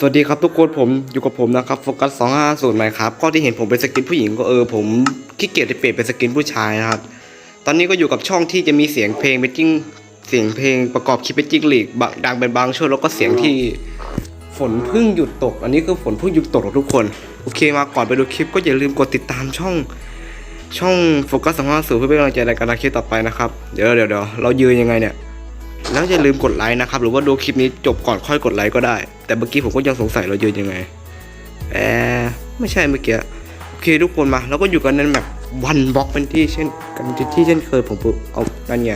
สวัสดีครับทุกคนผมอยู่กับผมนะครับโฟกัส250ใหม่ครับก็ที่เห็นผมเป็นสกินผู้หญิงก็เออผมขี้เกียจจะเปลี่ยนเป็นสกินผู้ชายนะครับ ตอนนี้ก็อยู่กับช่องที่จะมีเสียงเพลงเป็นจิ้งเสียงเพลงประกอบคลิปเป็นจิ้งหลีกดังเป็นบางช่วงแล้วก็เสียงที่ฝนเพิ่งหยุดตก อันนี้คือฝนเพิ่งหยุดตกทุกคนโอเคมาก่อนไปดูคลิปก็อย่าลืมกดติดตามช่องช่องโฟกัส250เพื่อเป็นกำลังใจในการทำคลิปต่อไปนะครับเดี๋ยวเดี๋ยวเดี๋ยวเรายืนยังไงเนี่ย แล้วอย่าลืมกดไลค์นะครับ หรือว่าดูคลิปนี้จบก่อนค่อยกดไลค์ก็ได้ แต่เมื่อกี้ผมก็ยังสงสัยเราเยืนยังไงแอบไม่ใช่เมื่อกี้โอเคทุกคนมาแล้วก็อยู่กันในแบบวันบล็อกเป็นที่เช่นกันที่เช่นเคยผมเอานั่นไง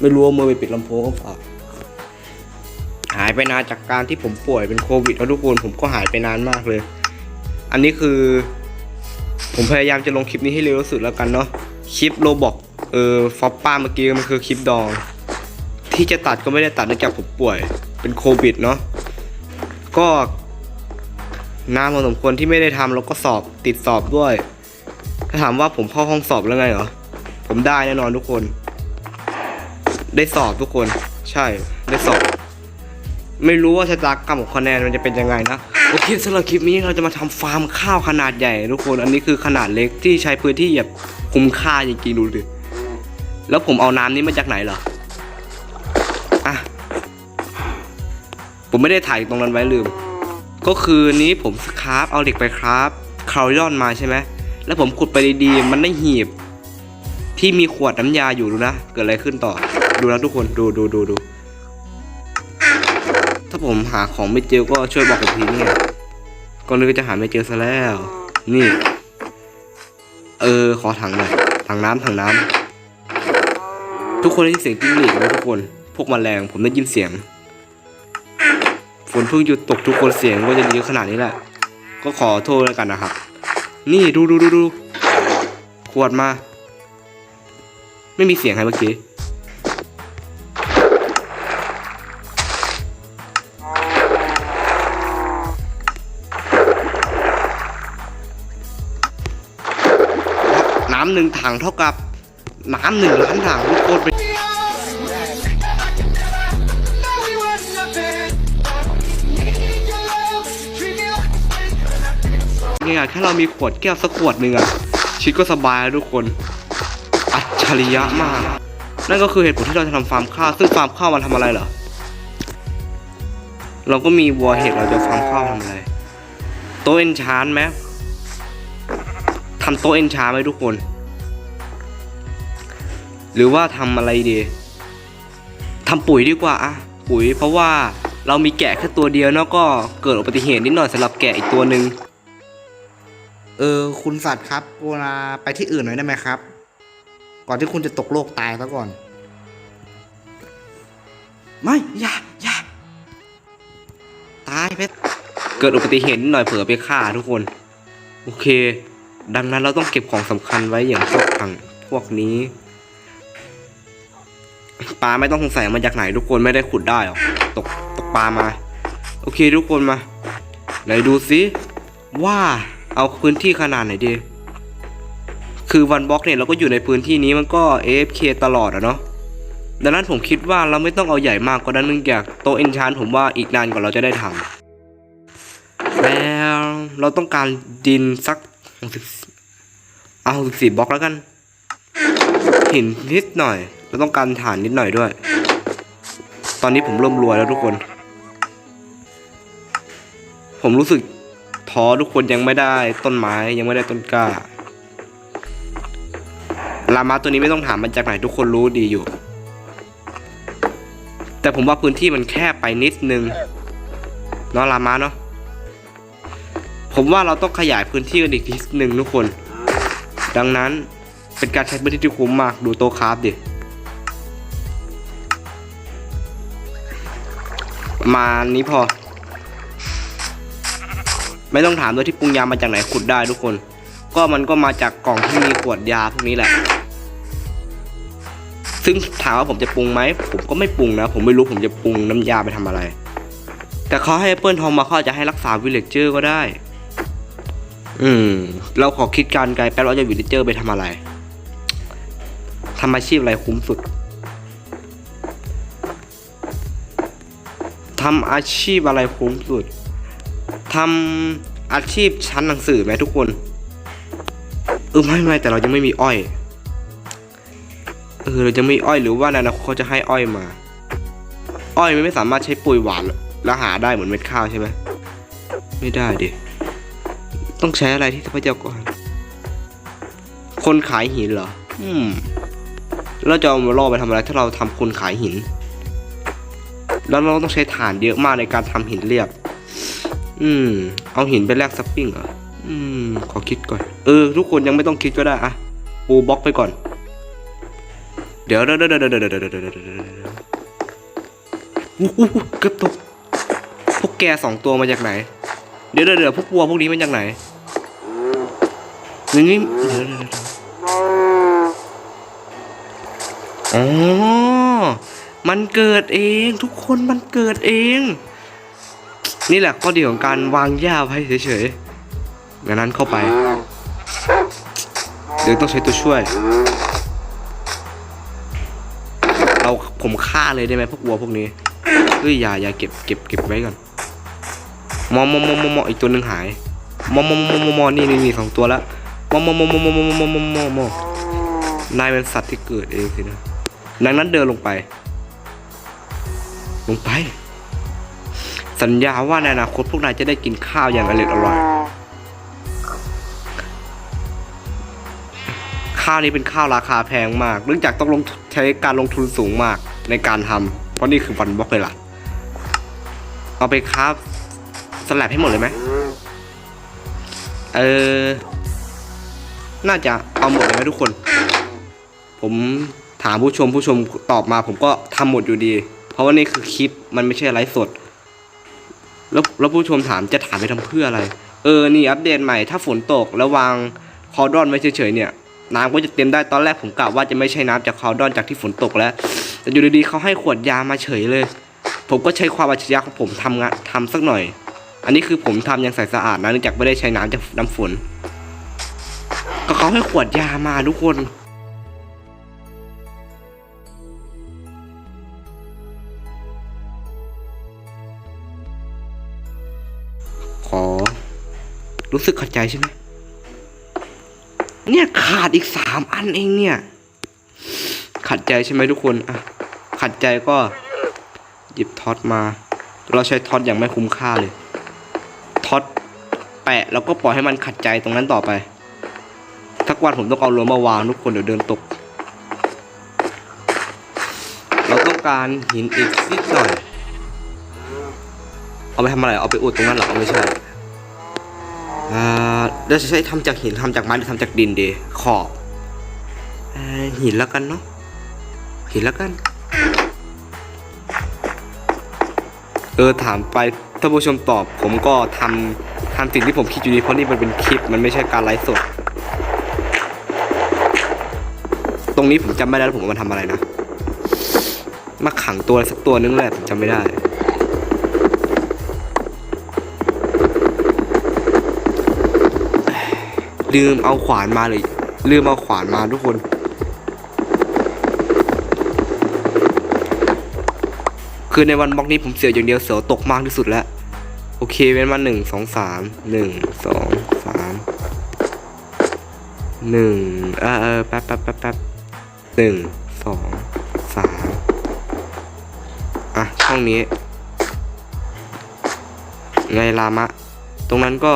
ไม่รู้ว่ามือไปปิดลำโพงก็ฝากหายไปนานจากการที่ผมป่วยเป็นโควิดแล้วทุกคนผมก็หายไปนานมากเลย อันนี้คือ ผมพยายามจะลงคลิปนี้ให้เร็วที่สุดแล้วกันเนาะคลิปโรบอกเออฟอปป้าเมื่อกี้มันคือคลิปดอง ที่จะตัดก็ไม่ได้ตัดเนื่องจากผมป่วย เป็นโควิดเนาะก็นานพอสมควรที่ไม่ได้ทำแล้วก็สอบติดสอบด้วย ถ้าถามว่าผมเข้าห้องสอบแล้วไงเหรอ ผมได้แน่นอนทุกคน ได้สอบทุกคน ใช่ ได้สอบ ไม่รู้ว่าชะตากรรมของคะแนนมันจะเป็นยังไงนะโอเคสำหรับคลิปนี้เราจะมาทำฟาร์มข้าวขนาดใหญ่ทุกคน อันนี้คือขนาดเล็กที่ใช้พื้นที่แบบคุ้มค่าจริงๆดูดิ แล้วผมเอาน้ำนี้มาจากไหนเหรอ ผมไม่ได้ถ่ายตรงนั้นไว้ลืม ก็คือนี้ผมคราฟเอาเหล็กไปคราฟคาร์ยอนมาใช่ไหมแล้วผมขุดไปดีๆ มันได้หีบ ที่มีขวดน้ำยาอยู่ดูนะ เกิดอะไรขึ้นต่อ ดูนะทุกคน ดูดูดูดู ถ้าผมหาของไม่เจอก็ช่วยบอกผมทีนี่ก็นึกจะหาไม่เจอซะแล้ว นี่ เออ ขอถังหน่อย ถังน้ำถังน้ำทุกคนได้ยินเสียงจิ้งหรีดไหมทุกคน พวกมแมลงผมได้ยินเสียง นเพิ่งหยุดตกทุกคนเสียงก็จะดีขนาดนี้แหละ ก็ขอโทษแล้วกันนะครับ นี่ดูดูดูดูขวดมา ไม่มีเสียงใครเมื่อกี้น้ำหนึ่งถังเท่ากับน้ำหนึ่งล้านถังทุกคนเป็ เนี่ยแค่เรามีขวดแก้วสักขวดหนึ่งอะชีวิตก็สบายแล้วทุกคน อัจฉริยะมาก นั่นก็คือเหตุผลที่เราจะทำฟาร์มข้าว ซึ่งฟาร์มข้าวมันทำอะไรเหรอ เราก็มีวัวเห็ดเราจะฟาร์มข้าวทำอะไร โต๊ะเอนชานไหมทำโต๊ะเอนชานไหมทุกคน หรือว่าทำอะไรดีทำปุ๋ยดีกว่าอะปุ๋ยเพราะว่าเรามีแกะแค่ตัวเดียวเนาะก็เกิดอุบัติเหตุนิดหน่อยสำหรับแกะอีกตัวหนึ่ง เออ คุณสัตว์ครับเวลาไปที่อื่นหน่อยได้ไหมครับ ก่อนที่คุณจะตกโลกตายซะก่อน ไม่อย่าอย่าตายเพชรเกิดอุบัติเหตุนิดหน่อยเผลอไปฆ่าทุกคน โอเค ดังนั้นเราต้องเก็บของสำคัญไว้อย่างพวกถังพวกนี้ปลาไม่ต้องสงสัยมาจากไหนทุกคนไม่ได้ขุดได้หรอกตกตกปลามา โอเคทุกคนมาไหนดูซิว่า เอาพื้นที่ขนาดไหนดี คือวันบล็อกเนี่ยเราก็อยู่ในพื้นที่นี้มันก็ AFK ตลอดอะเนาะ ดังนั้นผมคิดว่าเราไม่ต้องเอาใหญ่มากก็ได้เนื่องจากโตเอนชานผมว่าอีกนานกว่าเราจะได้ทำแล้วเราต้องการดินสักเอา64บล็อกแล้วกัน หินนิดหน่อย เราต้องการฐานนิดหน่อยด้วย ตอนนี้ผมเริ่มรวยแล้วทุกคน ผมรู้สึก ท้อทุกคนยังไม่ได้ต้นไม้ยังไม่ได้ต้นกล้าลามาตัวนี้ไม่ต้องถามมันจากไหนทุกคนรู้ดีอยู่ แต่ผมว่าพื้นที่มันแคบไปนิดนึงเนาะลามาเนาะผมว่าเราต้องขยายพื้นที่กันอีกนิดนึงทุกคน ดังนั้นเป็นการใช้พื้นที่ที่คุ้มมากดูโตคราฟดิมานี้พอ ไม่ต้องถามด้วยที่ปรุงยามาจากไหนขุดได้ทุกคน ก็มันก็มาจากกล่องที่มีขวดยาพวกนี้แหละ ซึ่งถามว่าผมจะปรุงไหมผมก็ไม่ปรุงนะ ผมไม่รู้ผมจะปรุงน้ำยาไปทำอะไร แต่เขาให้แอปเปิลทองมาเขาจะให้รักษาวิลเลจเจอร์ก็ได้ อืม เราขอคิดการไกลแป๊บเราจะวิลเลจเจอร์ไปทำอะไรทำอาชีพอะไรคุ้มสุดทำอาชีพอะไรคุ้มสุด ทำอาชีพชั้นหนังสือไหมทุกคน เออไม่ไม่แต่เรายังไม่มีอ้อยเออเราจะไม่มีอ้อยหรือว่าในอนาคตเขาจะให้อ้อยมา อ้อยมันไม่สามารถใช้ปุ๋ยหวานแล้วหาได้เหมือนเม็ดข้าวใช่ไหมไม่ได้ดิต้องใช้อะไรที่ทรัพยากรคนขายหินเหรอ อืมเราจะเอามาล่อไปทำอะไร ถ้าเราทำคนขายหิน แล้วเราต้องใช้ถ่านเยอะมากในการทำหินเรียบ อืม เอาหินไปแลกซัปปิ้งเหรอ อืม ขอคิดก่อน เออ ทุกคนยังไม่ต้องคิดก็ได้อะปูบล็อกไปก่อนเดี๋ยวเดี๋ยวเดี๋ยวเดี๋ยวเดี๋ยวเดี๋ยวเดี๋ยวเดี๋ยวเดี๋ยวเดี๋ยวอู้หูเกือบตก พวกแกสองตัวมาจากไหน เดี๋ยวเดี๋ยวเดี๋ยวพวกวัวพวกนี้มาจากไหนนี่นี่เดี๋ยวเดี๋ยวอ๋อ มันเกิดเอง ทุกคนมันเกิดเอง นี่แหละข้อดีของการวางหญ้าไว้เฉยๆดังนั้นเข้าไปเดี๋ยวต้องใช้ตัวช่วย เราผมฆ่าเลยได้ไหมพวกวัวพวกนี้เฮ้ยอย่าอย่าเก็บเก็บเก็บไว้ก่อนมอมมอมมอมมออีกตัวหนึ่งหายมอมมอมมอมมอนี่นี่นี่สองตัวแล้วมอมมอมมอมมอมมอมมอมมอมนายเป็นสัตว์ที่เกิดเองสินะดังนั้นเดินลงไป ลงไป สัญญาว่าในอนาคตพวกนายจะได้กินข้าวอย่างอร่อยอร่อย ข้าวนี้เป็นข้าวราคาแพงมาก เนื่องจากต้องลงใช้การลงทุนสูงมากในการทำเพราะนี่คือฟันบล็อกเลยล่ะ เอาไปคราฟสลับให้หมดเลยไหมเออ น่าจะเอาหมดเลยไหมทุกคน ผมถามผู้ชมผู้ชมตอบมา ผมก็ทำหมดอยู่ดี เพราะว่านี่คือคลิปมันไม่ใช่ไลฟ์สด แล้วแล้วผู้ชมถามจะถามไปทำเพื่ออะไร เออ นี่อัปเดตใหม่ ถ้าฝนตกแล้ววางคอร์ดอนไว้เฉยๆเนี่ยน้ำก็จะเต็มได้ตอนแรกผมกะว่าจะไม่ใช่น้ำจากคอร์ดอนจากที่ฝนตกแล้ว แต่อยู่ดีๆเขาให้ขวดยามาเฉยเลย ผมก็ใช้ความอัจฉริยะของผมทำงานทำสักหน่อย อันนี้คือผมทำอย่างใสสะอาดนะเนื่องจากไม่ได้ใช้น้ำจากน้ำฝน ก็เขาให้ขวดยามาทุกคน รู้สึกขัดใจใช่ไหมเนี่ยขาดอีกสามอันเองเนี่ย ขัดใจใช่ไหมทุกคนอะขัดใจก็หยิบท็อตมา เราใช้ท็อตอย่างไม่คุ้มค่าเลยท็อตแปะแล้วก็ปล่อยให้มันขัดใจตรงนั้นต่อไปทักวันผมต้องเอาลวมาวางทุกคนเดี๋ยวเดินตก เราต้องการหินอีกนิดหน่อย เอาไปทำอะไร เอาไปอุดตรงนั้นเหรอเอาไม่ใช่ อ่าเราจะใช้ทำจากหินทำจากไม้หรือทำจากดินดีขอบหินแล้วกันเนาะหินแล้วกัน เออถามไปถ้านผู้ชมตอบ ผมก็ทำทำสิ่งที่ผมคิดอยู่ดีเพราะนี่มันเป็นคลิปมันไม่ใช่การไลฟ์สด ตรงนี้ผมจำไม่ได้แล้วผมเอามาทำอะไรนะมาขังตัวสักตัวนึงแหละผมจำไม่ได้ ลืมเอาขวานมาเลย ลืมเอาขวานมาทุกคน คือในวันบล็อกนี้ผมเสียอย่างเดียวเสือตกมากที่สุดแล้ว โอเคเป็นมาหนึ่งสองสามหนึ่งสองสามหนึ่งเออเออแป๊บแป๊บแป๊บแป๊บหนึ่งสองสามอะช่องนี้ ไงลามะ ตรงนั้นก็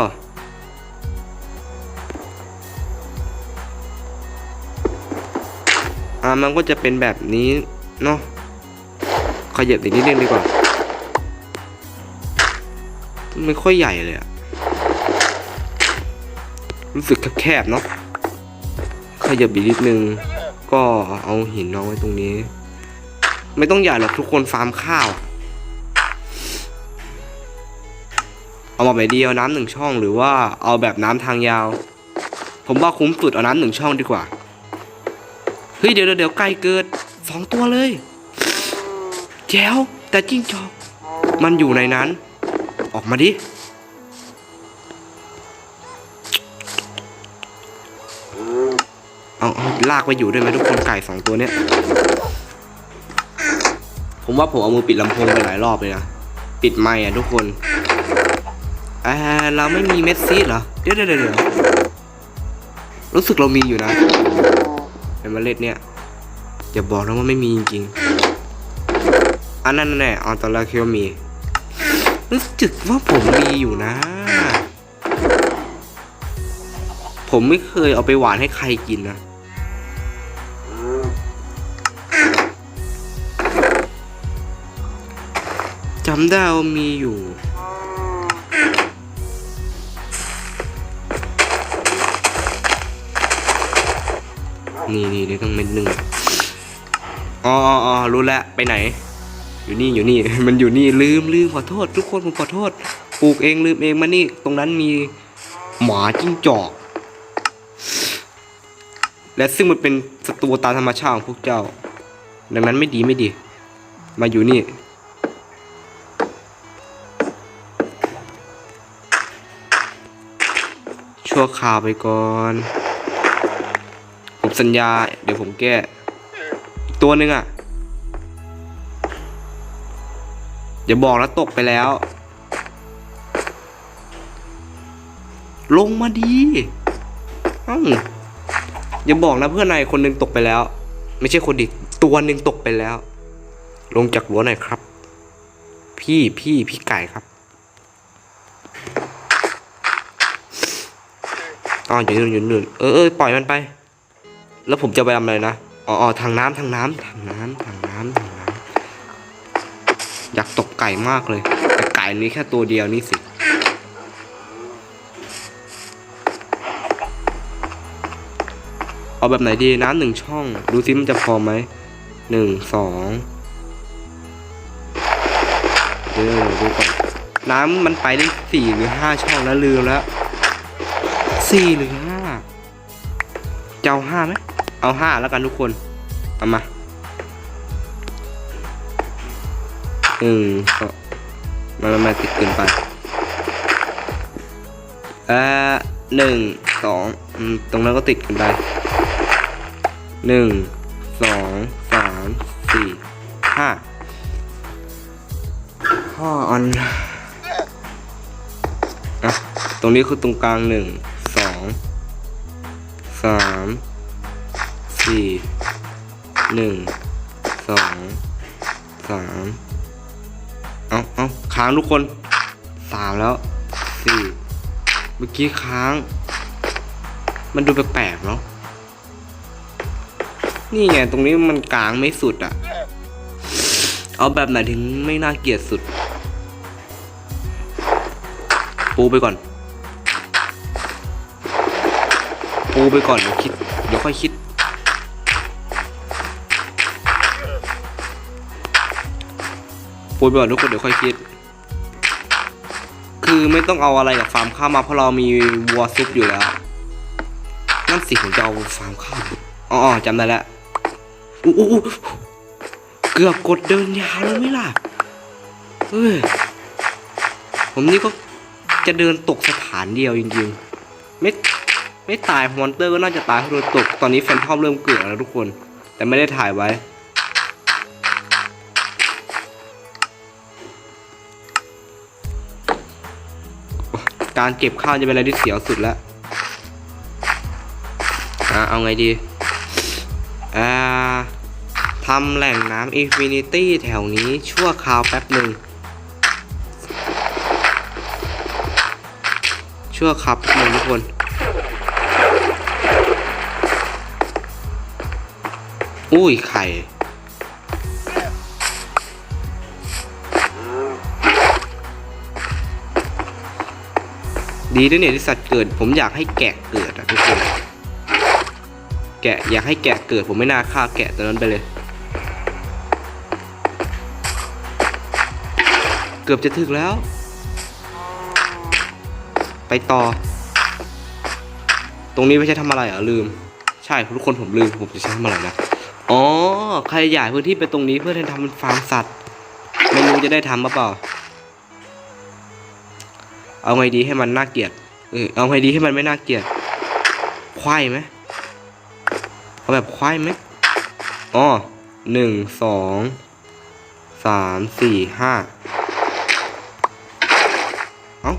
อ่ามันก็จะเป็นแบบนี้เนาะขยับอีกนิดนึงดีกว่าไม่ค่อยใหญ่เลยอะรู้สึกแคบๆเนาะขยับอีกนิดนึง ก็เอาหินเอาไว้ตรงนี้ ไม่ต้องใหญ่หรอกทุกคนฟาร์มข้าว เอามาแบบเดียวน้ำหนึ่งช่องหรือว่าเอาแบบน้ำทางยาว ผมว่าคุ้มสุดเอาน้ำหนึ่งช่องดีกว่า เฮ้ยเดี๋ยวเดี๋ยวไก่เกิดสองตัวเลยแจ๋วแต่จิ้งจอกมันอยู่ในนั้น ออกมาดิเอาเอาลากไปอยู่ด้วยไหมทุกคนไก่สองตัวเนี้ยผมว่าผมเอามือปิดลำโพงไปหลายรอบเลยนะปิดไมค์อะทุกคนอ่าเราไม่มีเม็ดซีดเหรอเดี๋ยวเดี๋ยวเดี๋ยวรู้สึกเรามีอยู่นะ เมล็ดเนี่ยอย่าบอกนะว่าไม่มีจริงๆอันนั้นแน่เอาตอนแรกคิดว่ามีรู้สึกว่าผมมีอยู่นะ ผมไม่เคยเอาไปหวานให้ใครกินนะจำได้ว่ามีอยู่ นี่นี่เดี๋ยวต้องเม็ดหนึ่งอ๋ออ๋อรู้แล้วไปไหน อยู่นี่อยู่นี่ มันอยู่นี่ลืมลืมขอโทษ ทุกคนผมขอโทษ ปลูกเองลืมเองมานี่ ตรงนั้นมีหมาจิ้งจอก และซึ่งมันเป็นศัตรูตามธรรมชาติของพวกเจ้า ดังนั้นไม่ดีไม่ดี มาอยู่นี่ชั่วคราวไปก่อน สัญญา เดี๋ยวผมแก้ ตัวหนึ่งอะอย่าบอกนะตกไปแล้ว ลงมาดีอ้าอย่าบอกนะเพื่อนนายคนหนึ่งตกไปแล้ว ไม่ใช่คนดิตัวหนึ่งตกไปแล้ว ลงจากรั้วหน่อยครับ พี่พี่พี่ไก่ครับอ๋ออยู่นู่นอยู่นู่นเออเออปล่อยมันไป แล้วผมจะไปทำอะไรนะอ๋อทางน้ำทางน้ำทางน้ำทางน้ำทางน้ำอยากตกไก่มากเลย แต่ไก่นี้แค่ตัวเดียวนี่สิเอาแบบไหนดีน้ำหนึ่งช่อง ดูซิมันจะพอไหมหนึ่งสองเดี๋ยวดูก่อนน้ำมันไปได้สี่หรือห้าช่องแล้วลืมแล้วสี่หรือห้าเจะเอาห้าไหม เอาห้าแล้วกันทุกคน เอามาหนึ่งสองมันมันติดเกินไปเอ่อหนึ่งสองตรงนั้นก็ติดกันไปหนึ่งสองสามสี่ห้าห้าอันอะตรงนี้คือตรงกลางหนึ่งสองสาม หนึ่งสองสามเอาเอาค้างทุกคนสามแล้วสี่เมื่อกี้ค้าง มันดูแปลกๆเนาะนี่ไงตรงนี้มันกลางไม่สุดอะเอาแบบไหนถึงไม่น่าเกลียดสุด ปูไปก่อน ปูไปก่อนเดี๋ยวคิดเดี๋ยวค่อยคิด ปูไปก่อนทุกคนเดี๋ยวค่อยคิด คือไม่ต้องเอาอะไรกับฟาร์มข้าวมาเพราะเรามีวัวซุปอยู่แล้วนั่นสิผมจะเอาฟาร์มข้าวอ๋อจำได้แล้วอู้อเกือบกดเดินยาวแล้วไหม่ล่ะเฮ้ยผมนี่ก็จะเดินตกสถานเดียวจริงๆ ไม่ไม่ตายมอนเตอร์ก็น่าจะตายเพราะโดนตก ตอนนี้แฟนทอมเริ่มเกิดแล้วทุกคน แต่ไม่ได้ถ่ายไว้ การเก็บข้าวจะเป็นอะไรที่เสียวสุดแล้วอะเอาไงดีอ่าทำแหล่งน้ำอินฟินิตี้แถวนี้ชั่วคราวแป๊บหนึ่งชั่วคราวแป๊บหนึ่งทุกคนอุ้ยไข่ ดีด้วยเนี่ยที่สัตว์เกิด ผมอยากให้แกะเกิดอะทุกคนแกะอยากให้แกะเกิดผมไม่น่าฆ่าแกะตัวนั้นไปเลย เกือบจะถึงแล้ว ไปต่อ ตรงนี้ไม่ใช่ทำอะไรเหรอลืม ใช่ทุกคนผมลืมผมจะใช้ทำอะไรนะอ๋อใครอยากพื้นที่ไปตรงนี้เพื่อให้ทำเป็นฟาร์มสัตว์ไม่รู้จะได้ทำหรือเปล่า เอาไงดีให้มันน่าเกลียดเออเอาไงดีให้มันไม่น่าเกลียดควายไหมเอาแบบควายไหมอ๋อหนึ่งสองสามสี่ห้าเอ้า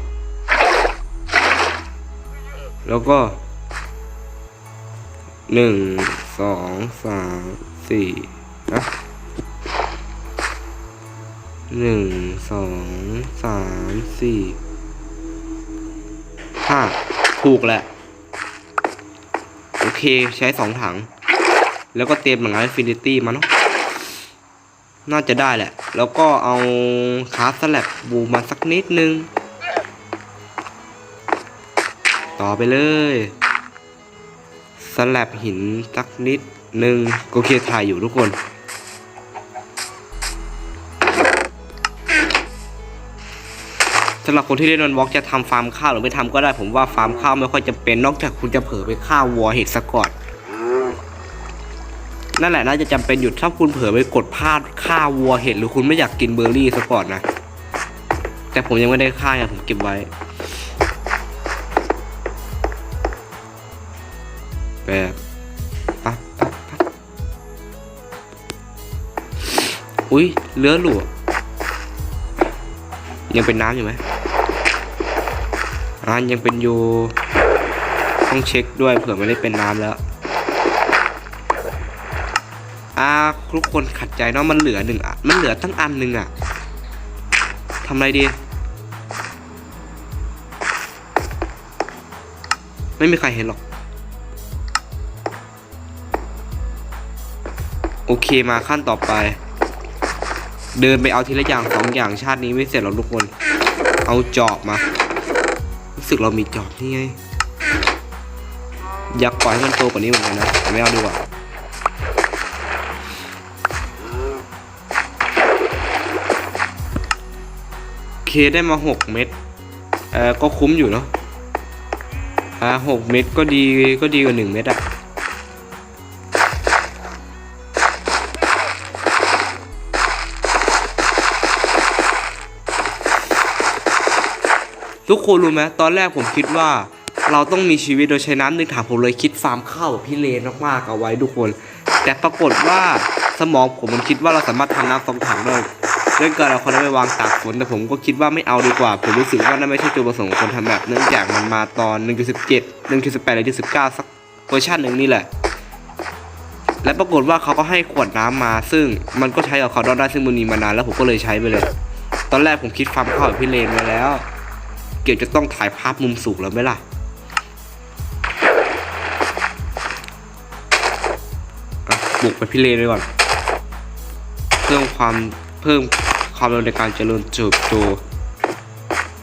แล้วก็หนึ่งสองสามสี่นะหนึ่งสองสามสี่ ห้าถูกแหละ โอเคใช้สองถัง แล้วก็เตรียมหนังอินฟินิตี้มาเนาะน่าจะได้แหละ แล้วก็เอาคาสแลบบูมาสักนิดนึง ต่อไปเลยสแลบหินสักนิดนึงโอเคถ่ายอยู่ทุกคน สำหรับคนที่เล่นนอนวอล์กจะทำฟาร์มข้าวหรือไม่ทำก็ได้ผมว่าฟาร์มข้าวไม่ค่อยจะเป็นนอกจากคุณจะเผลอไปฆ่าวัวเห็ดสกอตนั่นแหละน่าจะจำเป็นอยู่ถ้าคุณเผลอไปกดพลาดฆ่าวัวเห็ดหรือคุณไม่อยากกินเบอร์รี่สกอตนะแต่ผมยังไม่ได้ฆ่าอย่างผมเก็บไว้แบบปั๊บปั๊บปั๊บอุ้ยเลือหลวยังเป็นน้ำอยู่ไหม อ่ายังเป็นอยู่ต้องเช็คด้วยเผื่อไม่ได้เป็นน้ำแล้วอาทุกคนขัดใจเนาะมันเหลือหนึ่งอะมันเหลือตั้งอันหนึ่งอะทำไรดี ไม่มีใครเห็นหรอก โอเคมาขั้นต่อไป เดินไปเอาทีละอย่างสองอย่างชาตินี้ไม่เสร็จหรอกทุกคน เอาจอบมา รู้สึกเรามีจอบนี่ไง อยากปล่อยให้มันโตกว่านี้เหมือนกันนะแต่ไม่เอาดีกว่าโอเคได้มาหกเม็ดเอ่อก็คุ้มอยู่เนาะอ่าหกเม็ดก็ดีก็ดีกว่าหนึ่งเม็ดอะ คนรู้ไหมตอนแรกผมคิดว่า เราต้องมีชีวิตโดยใช้น้ำหนึ่งถังผมเลยคิดฟาร์มข้าวแบบพี่เลนมากๆเอาไว้ทุกคน แต่ปรากฏว่าสมองผมมันคิดว่าเราสามารถทำน้ำสองถังได้ด้วยการเอาคนนั้นไปวางตากฝนแต่ผมก็คิดว่าไม่เอาดีกว่า ผมรู้สึกว่านั่นไม่ใช่จุดประสงค์ของคนทำแบบเนื่องจากมันมาตอน 1.17 1.18หรือ1.19สักเวอร์ชันหนึ่งนี่แหละและปรากฏว่าเขาก็ให้ขวดน้ำมา ซึ่งมันก็ใช้กับเขาได้ซึ่งมันมีมานานแล้วผมก็เลยใช้ไปเลย ตอนแรกผมคิดฟาร์มข้าวแบบพี่เลนไว้แล้ว เกี่ยวจะต้องถ่ายภาพมุมสูงแล้วไหมล่ะบุกไปพี่เลนไปก่อน เพิ่มความเพิ่มความเร็วในการเจริญเติบโต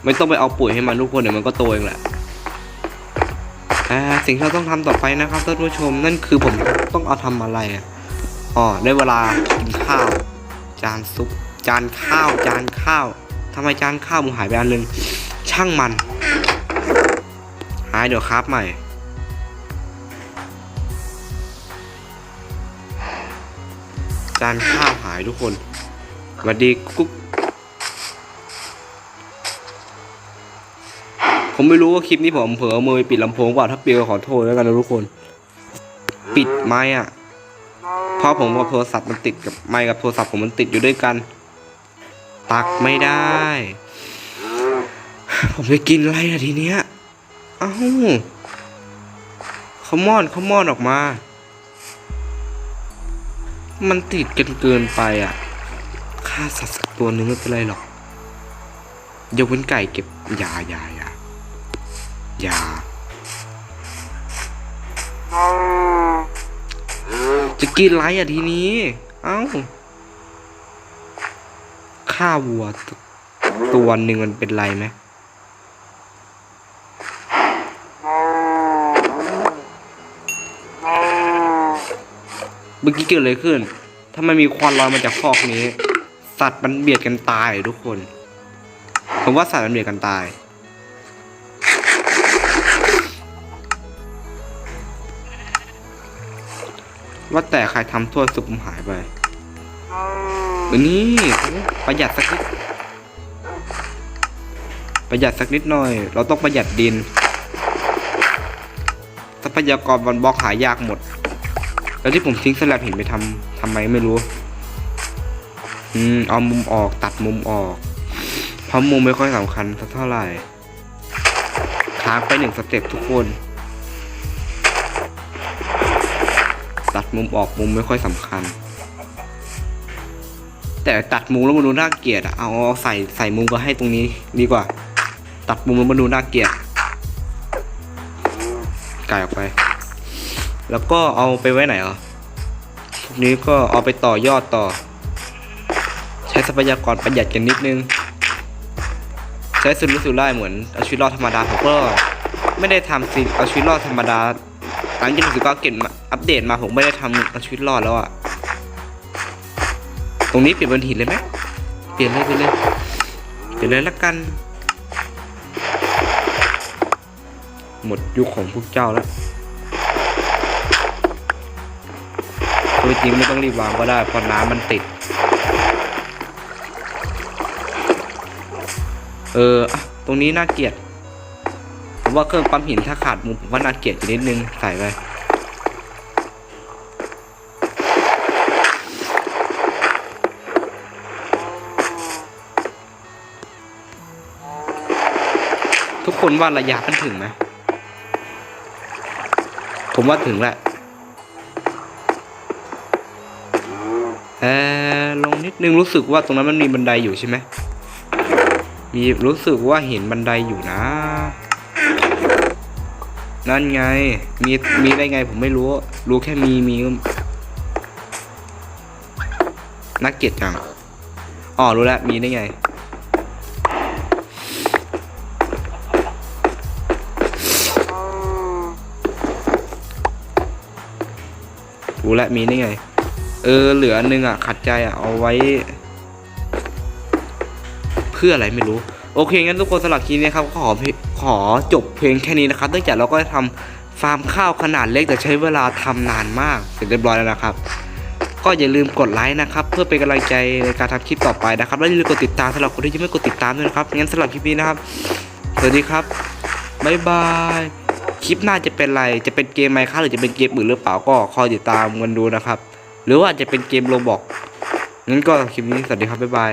ไม่ต้องไปเอาปุ๋ยให้มันทุกคนเดี๋ยวมันก็โตเองแหละสิ่งที่เราต้องทำต่อไปนะครับท่านผู้ชมนั่นคือผมต้องเอาทำอะไรอ๋อได้เวลากินข้าว จานซุปจานข้าว จานข้าวทำไมจานข้าวผมหายไปอันหนึง ช่างมันหายเดี๋ยวครับใหม่จานข้าวหายทุกคนสวัสดีกุ๊กผมไม่รู้ว่าคลิปนี้ผมเผลอมือปิดลำโพงเปล่าถ้าเปิดก็ขอโทษแล้วกันนะทุกคน ปิดไม้อะเพราะผมกับโทรศัพท์มันติดกับไม้กับโทรศัพท์ผมมันติดอยู่ด้วยกัน ตักไม่ได้ ผมจะกินอะไรอะทีเนี้ย เอ้าเขามอนเขามอนออกมา มันติดกันเกินไปอะฆ่าสัตว์สักตัวหนึงไม่เป็นไรหรอกยกเว้นไก่เก็บยายายายาจะกินไรอะทีนี้ เอ้าฆ่าวัวตัวหนึ่งมันเป็นไรไหม เมื่อกี้เกิดอะไรขึ้น ถ้ามันมีควันลอยมาจากคอกนี้ สัตว์มันเบียดกันตายทุกคน ผมว่าสัตว์มันเบียดกันตาย ว่าแต่ใครทำถ้วยซุปผมหายไปนี่ประหยัดสักนิด ประหยัดสักนิดหน่อย เราต้องประหยัดดินทรัพยากรบนบล็อกหายากหมด แล้วที่ผมทิ้งสลับเห็นไปทำทำไมไม่รู้ อืมเอามุมออกตัดมุมออกเพราะมุมไม่ค่อยสำคัญสักเท่าไหร่ค้างไปหนึ่งสเต็ปทุกคน ตัดมุมออกมุมไม่ค่อยสำคัญ แต่ตัดมุมแล้วมันดูน่าเกลียดอะเอาใส่ใส่มุมก็ให้ตรงนี้ดีกว่า ตัดมุมแล้วมันดูน่าเกลียดไก่ออกไป แล้วก็เอาไปไว้ไหนอะพวกนี้ก็เอาไปต่อยอดต่อ ใช้ทรัพยากรประหยัดกันนิดนึง ใช้สุดรุ่ยสุร่ายเหมือนเอาชีวิตรอดธรรมดาผมก็ไม่ได้ทำสิเอาชีวิตรอดธรรมดาหลังจากที่ก็เก็บอัปเดตมาผมไม่ได้ทำเอาชีวิตรอดแล้วอะตรงนี้เปลี่ยนเป็นหินเลยไหมเปลี่ยนเลยไปเลยเปลี่ยนเลยละกัน หมดยุคของพวกเจ้าแล้ว ตัวจริงไม่ต้องรีบวางก็ได้เพราะน้ำมันติด เออตรงนี้น่าเกลียดผมว่าเครื่องปั๊มหินถ้าขาดมุมผมว่าน่าเกลียดอยู่นิดนึงใส่ไปทุกคนว่าระยะมันถึงไหมผมว่าถึงแหละ เอลงนิดนึงรู้สึกว่าตรงนั้นมันมีบันไดอยู่ใช่ไหมมีรู้สึกว่าเห็นบันไดอยู่นะ นั่นไง มีมีได้ไงผมไม่รู้ รู้แค่มีมีนักเกียดจังอ๋อรู้แล้วมีได้ไงรู้แล้วมีได้ไง เออเหลืออันนึงอะ ขัดใจอะ เอาไว้ เพื่ออะไรไม่รู้ โอเค งั้นทุกคนสำหรับคลิปนี้ครับขอขอจบเพลงแค่นี้นะครับเนื่องจากเราก็ทำฟาร์มข้าวขนาดเล็กแต่ใช้เวลาทำนานมากเสร็จเรียบร้อยแล้วนะครับ ก็อย่าลืมกดไลค์นะครับ เพื่อเป็นกำลังใจในการทำคลิปต่อไปนะครับและอย่าลืมกดติดตามสำหรับคนที่ยังไม่กดติดตามด้วยนะครับงั้นสำหรับคลิปนี้นะครับสวัสดีครับบ๊ายบายคลิปหน้าจะเป็นอะไร จะเป็นเกมไหมครับหรือจะเป็นเกมอื่นหรือเปล่าก็คอยติดตามกันดูนะครับ รือว่าจะเป็นเกมโรบอกงั้นก็คลิปนี้สวัสดีครับบ๊ายบาย